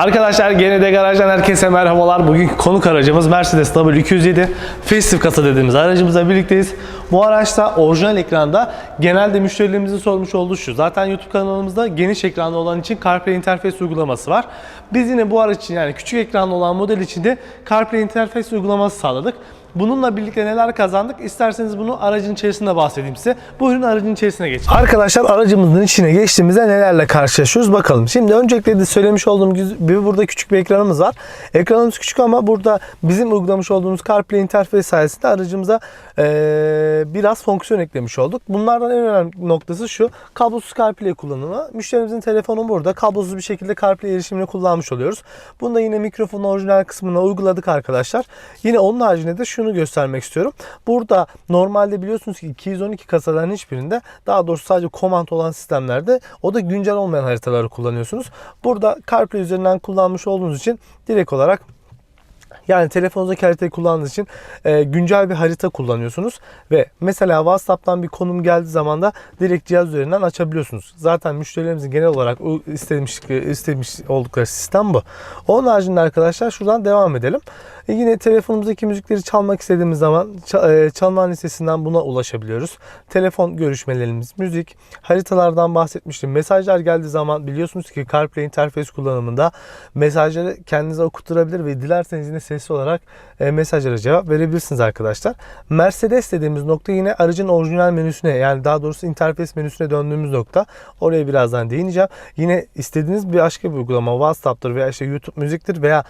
Arkadaşlar GND Garaj'dan herkese merhabalar. Bugünkü konuk aracımız Mercedes W207 Festive kasa dediğimiz aracımızla birlikteyiz. Bu araçta orijinal ekranda genelde müşterilerimizin sormuş olduğu şu. Zaten YouTube kanalımızda geniş ekranlı olan için CarPlay interface uygulaması var. Biz yine bu araç için yani küçük ekranlı olan model için de CarPlay interface uygulaması sağladık. Bununla birlikte neler kazandık? İsterseniz bunu aracın içerisinde bahsedeyim size. Buyurun aracın içerisine geçelim. Arkadaşlar aracımızın içine geçtiğimizde nelerle karşılaşıyoruz bakalım. Şimdi öncelikle de söylemiş olduğum gibi burada küçük bir ekranımız var. Ekranımız küçük ama burada bizim uygulamış olduğumuz CarPlay interface sayesinde aracımıza eee, biraz fonksiyon eklemiş olduk. Bunlardan en önemli noktası şu. Kablosuz CarPlay kullanımı. Müşterimizin telefonu burada. Kablosuz bir şekilde CarPlay erişimini kullanmış oluyoruz. Bunu da yine mikrofonun orijinal kısmına uyguladık arkadaşlar. Yine onun haricinde de şunu göstermek istiyorum. Burada normalde biliyorsunuz ki 212 kasaların hiçbirinde daha doğrusu sadece command olan sistemlerde o da güncel olmayan haritaları kullanıyorsunuz. Burada CarPlay üzerinden kullanmış olduğunuz için direkt olarak yani telefonunuzdaki haritayı kullandığınız için e, güncel bir harita kullanıyorsunuz ve mesela WhatsApp'tan bir konum geldiği zaman da direkt cihaz üzerinden açabiliyorsunuz. Zaten müşterilerimizin genel olarak istemiş istemiş oldukları sistem bu. Onun haricinde arkadaşlar şuradan devam edelim. E, yine telefonumuzdaki müzikleri çalmak istediğimiz zaman e, çalma listesinden buna ulaşabiliyoruz. Telefon görüşmelerimiz, müzik, haritalardan bahsetmiştim. Mesajlar geldiği zaman biliyorsunuz ki CarPlay interface kullanımında mesajları kendinize okutturabilir ve dilerseniz yine sesli olarak e, mesajlara cevap verebilirsiniz arkadaşlar. Mercedes dediğimiz nokta yine aracın orijinal menüsüne yani daha doğrusu interface menüsüne döndüğümüz nokta. Oraya birazdan değineceğim. Yine istediğiniz bir başka bir uygulama WhatsApp'tır veya işte YouTube müziktir veya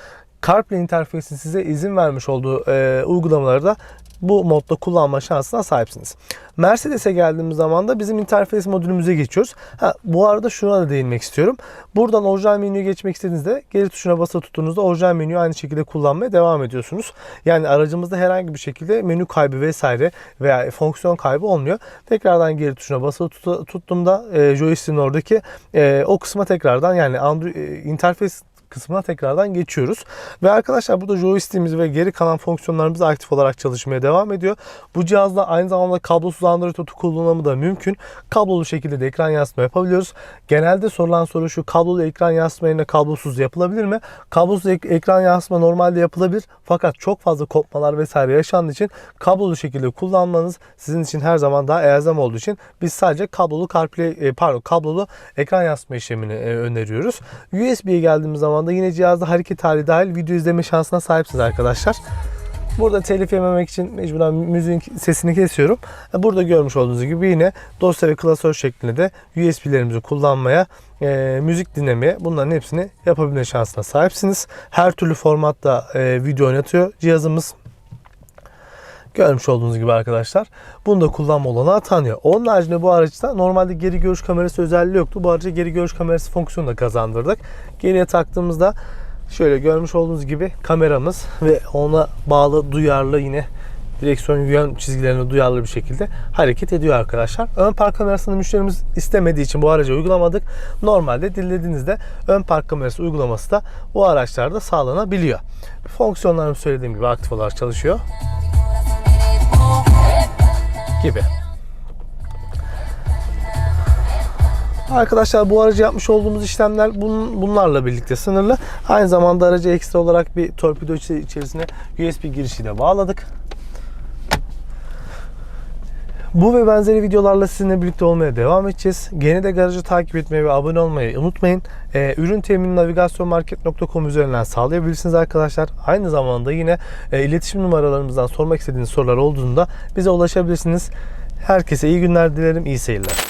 CarPlay interface'in size izin vermiş olduğu e, uygulamaları da bu modda kullanma şansına sahipsiniz. Mercedes'e geldiğimiz zaman da bizim interface modülümüze geçiyoruz. Ha, bu arada şuna da değinmek istiyorum. Buradan orijinal menüye geçmek istediğinizde geri tuşuna basılı tuttuğunuzda orijinal menüyü aynı şekilde kullanmaya devam ediyorsunuz. Yani aracımızda herhangi bir şekilde menü kaybı vesaire veya fonksiyon kaybı olmuyor. Tekrardan geri tuşuna basılı tut- tuttuğumda e, joystick'in oradaki e, o kısma tekrardan yani Android, e, interface kısmına tekrardan geçiyoruz. Ve arkadaşlar burada joystick'imiz ve geri kalan fonksiyonlarımız aktif olarak çalışmaya devam ediyor. Bu cihazda aynı zamanda kablosuz Android Auto kullanımı da mümkün. Kablolu şekilde de ekran yansıtma yapabiliyoruz. Genelde sorulan soru şu kablolu ekran yansıtma yerine kablosuz yapılabilir mi? Kablosuz ek- ekran yansıtma normalde yapılabilir. Fakat çok fazla kopmalar vesaire yaşandığı için kablolu şekilde kullanmanız sizin için her zaman daha elzem olduğu için biz sadece kablolu CarPlay e, pardon kablolu ekran yansıtma işlemini e, öneriyoruz. USB'ye geldiğimiz zaman da yine cihazda hareket hali dahil video izleme şansına sahipsiniz arkadaşlar. Burada telif yememek için mecburen müziğin sesini kesiyorum. Burada görmüş olduğunuz gibi yine dosya ve klasör şeklinde de USB'lerimizi kullanmaya, e, müzik dinlemeye bunların hepsini yapabilme şansına sahipsiniz. Her türlü formatta e, video oynatıyor cihazımız. Görmüş olduğunuz gibi arkadaşlar. Bunu da kullanma olanağı tanıyor. Onun haricinde bu araçta normalde geri görüş kamerası özelliği yoktu. Bu araca geri görüş kamerası fonksiyonu da kazandırdık. Geriye taktığımızda şöyle görmüş olduğunuz gibi kameramız ve ona bağlı duyarlı yine direksiyon yön çizgilerine duyarlı bir şekilde hareket ediyor arkadaşlar. Ön park kamerasını müşterimiz istemediği için bu araca uygulamadık. Normalde dilediğinizde ön park kamerası uygulaması da bu araçlarda sağlanabiliyor. Fonksiyonlarım söylediğim gibi aktif olarak çalışıyor gibi. Arkadaşlar bu aracı yapmış olduğumuz işlemler bun- bunlarla birlikte sınırlı. Aynı zamanda aracı ekstra olarak bir torpido içerisine USB girişiyle bağladık. Bu ve benzeri videolarla sizinle birlikte olmaya devam edeceğiz. Gene de garajı takip etmeyi ve abone olmayı unutmayın. Ee, ürün temini navigasyonmarket.com üzerinden sağlayabilirsiniz arkadaşlar. Aynı zamanda yine e, iletişim numaralarımızdan sormak istediğiniz sorular olduğunda bize ulaşabilirsiniz. Herkese iyi günler dilerim, iyi seyirler.